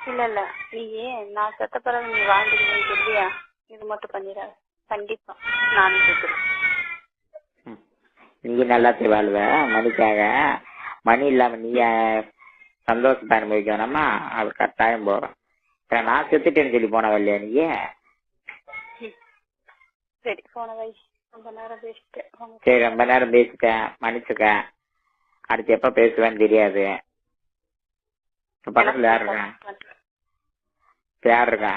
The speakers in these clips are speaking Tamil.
இல்ல இல்ல நீ நான் செத்த பிறகு நீ வாழ்ந்துருவேன்னு சொல்லியா? இது மட்டும் பண்ணிடாத. கண்டிப்பா நானும் செத்துருவேன். நீ நல்லா வாழ்வ மணிக்காக மணி இல்லாம நீ சந்தோஷத்தை அனுபவிக்க வேணாமா? அது கட்டாயம் இப்ப நான் செத்துட்டேன்னு சொல்லி போனவ இல்லையா நீ? சரி போன வை. ரொம்ப நேரம் பேசிட்டேன். சரி ரொம்ப நேரம் பேசிட்டேன். மன்னிச்சுக்க அடுத்து எப்ப பேசுவேன்னு தெரியாது. பக்கத்துல யார் இருக்கா? இப்ப யார் இருக்கா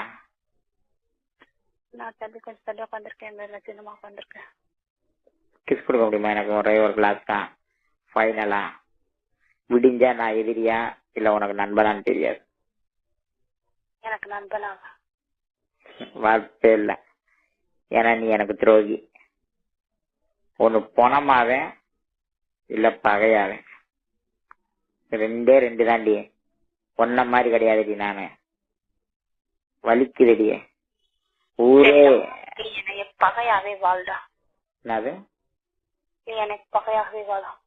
நான் தள்ளி கொஞ்சம் தள்ளி உட்காந்துருக்கேன் மேல சின்னமா உட்காந்துருக்கேன் கிஸ் கொடுக்க முடியுமா எனக்கு? ஒரே ஒரு கிளாஸ் தான். ஃபைனலா விடிஞ்சா நான் எதிரியா? இல்ல உனக்கு நண்பனான்னு தெரியாது? எனக்கு நண்பனாக வாய்ப்பே இல்ல. ஏன்னா நீ எனக்கு துரோகி. ஒன்னு பணமாவே இல்ல பகையாவே ரெண்டே ரெண்டு தாண்டி ஒன்ன மாதிரி கிடையாதுடி நானு. வலிக்குதுடி. ஊரே. என்னைய பகையாவே வாழ்டா என்னது? நீ எனக்கு பகையாகவே வாழும்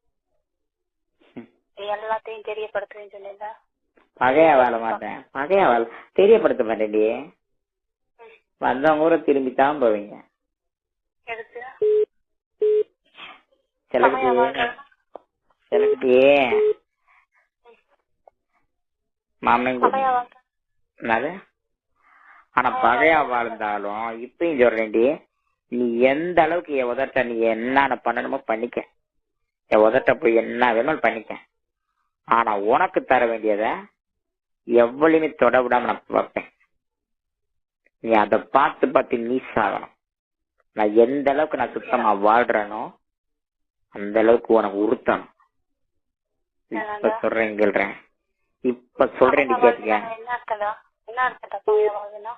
நீ எல்லாத்தையும் தெரியப்படுத்துவேன்னு சொன்னேன்ல பகையா வாழ மாட்டேன். பகையா வாழ. தெரியப்படுத்த மாட்டேன்டி. வந்தவங்க கூட திரும்பி தான் போவீங்க. எதுக்கு? சிலக்கு பகையா வாழ்ற. சிலக்கு மாமன் என்னது? ஆனா பகையா வாழ்ந்தாலும் இப்பயும் சொல்றேன்டி நீ எந்த அளவுக்கு என் உதட்ட நீ என்னென்ன பண்ணணுமோ பண்ணிக்க. என் உதட்ட போய் என்ன வேணுமோ பண்ணிக்க. ஆனா உனக்கு தர வேண்டியத எவ்வளவுமே தொட விடாம நான் வைப்பேன் நீ அதை பார்த்து பார்த்து நீ சாகணும். நான் எந்த அளவுக்கு நான் சுத்தமா வாழ்றேனோ அந்த அளவுக்கு உனக்கு உறுத்தணும். இப்ப சொல்றேன் கேள்றேன். இப்ப சொல்றேன் கேட்டுக்க. என்ன பகையா வாழ்றதுன்னா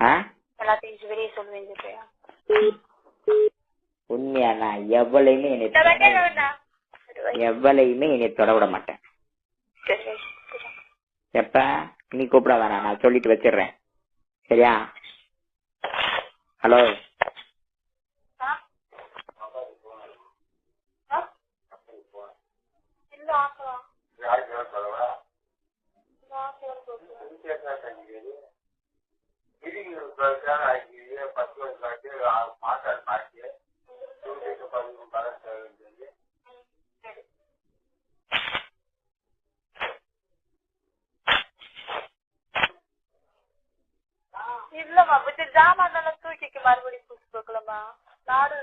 ஆ? எல்லாத்தையும் வெளியே சொல்லுவேன் சொல்றியா உண்மையா நான் எவ்வளையுமே என்னை எவ்வளையுமே என்னை தொட விட மாட்டேன். எப்ப? நீ கூப்பிட வேணாம் நான் சொல்லிட்டு வச்சிடுறேன். சரியா? ஹலோ? இல்லம்மா கொஞ்சம் ஜாமான் தூக்கிக்கு மறுபடியும் பூசி போக்கலாமா நாடு